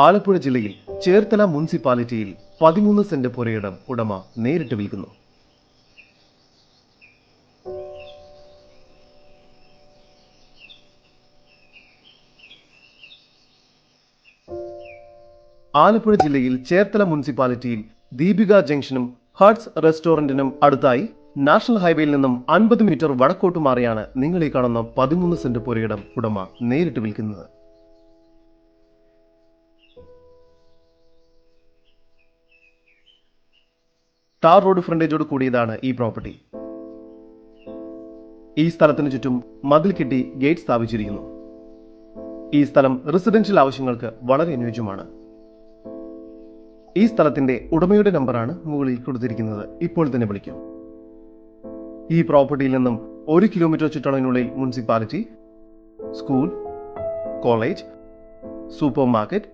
ആലപ്പുഴ ജില്ലയിൽ ചേർത്തല മുനിസിപ്പാലിറ്റിയിൽ പതിമൂന്ന് സെന്റ് പുരയിടം ഉടമ നേരിട്ട് വിൽക്കുന്നു. ആലപ്പുഴ ജില്ലയിൽ ചേർത്തല മുനിസിപ്പാലിറ്റിയിൽ ദീപിക ജംഗ്ഷനും ഹർട്സ് റെസ്റ്റോറന്റിനും അടുത്തായി നാഷണൽ ഹൈവേയിൽ നിന്നും അൻപത് മീറ്റർ വടക്കോട്ട് മാറിയാണ് നിങ്ങൾ ഈ കാണുന്ന പതിമൂന്ന് സെന്റ് പുരയിടം ഉടമ നേരിട്ട് വിൽക്കുന്നത്. ടാർ റോഡ് ഫ്രണ്ടേജോട് കൂടിയതാണ് ഈ പ്രോപ്പർട്ടി ഈ സ്ഥലത്തിന് ചുറ്റും മതിൽ കെട്ടി ഗേറ്റ് സ്ഥാപിച്ചിരിക്കുന്നു. ഈ സ്ഥലം റെസിഡൻഷ്യൽ ആവശ്യങ്ങൾക്ക് വളരെ അനുയോജ്യമാണ്. ഈ സ്ഥലത്തിന്റെ ഉടമയുടെ നമ്പറാണ് മുകളിൽ കൊടുത്തിരിക്കുന്നത്. ഇപ്പോൾ തന്നെ വിളിക്കും. ഈ പ്രോപ്പർട്ടിയിൽ നിന്നും ഒരു kilometre ചുറ്റളവിനുള്ളിൽ municipality school college supermarket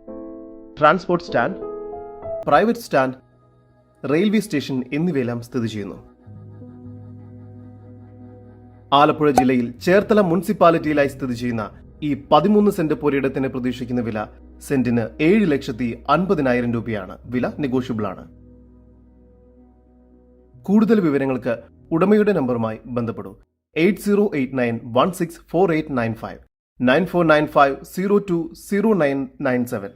transport stand private stand railway station എന്നിവയെല്ലാം സ്ഥിതി ചെയ്യുന്നു. ആലപ്പുഴ ജില്ലയിൽ ചേർത്തല മുനിസിപ്പാലിറ്റിയിലായി സ്ഥിതി ചെയ്യുന്ന ഈ പതിമൂന്ന് സെന്റ് പുരയിടത്തിന് പ്രതീക്ഷിക്കുന്ന വില സെന്റിന് ഏഴ് ലക്ഷത്തി അൻപതിനായിരം രൂപയാണ്. വില നെഗോഷ്യബിൾ ആണ്. കൂടുതൽ വിവരങ്ങൾക്ക് ഉടമയുടെ നമ്പറുമായി ബന്ധപ്പെടൂ. Eight zero eight nine one six four eight nine five nine four nine five zero two zero nine nine seven.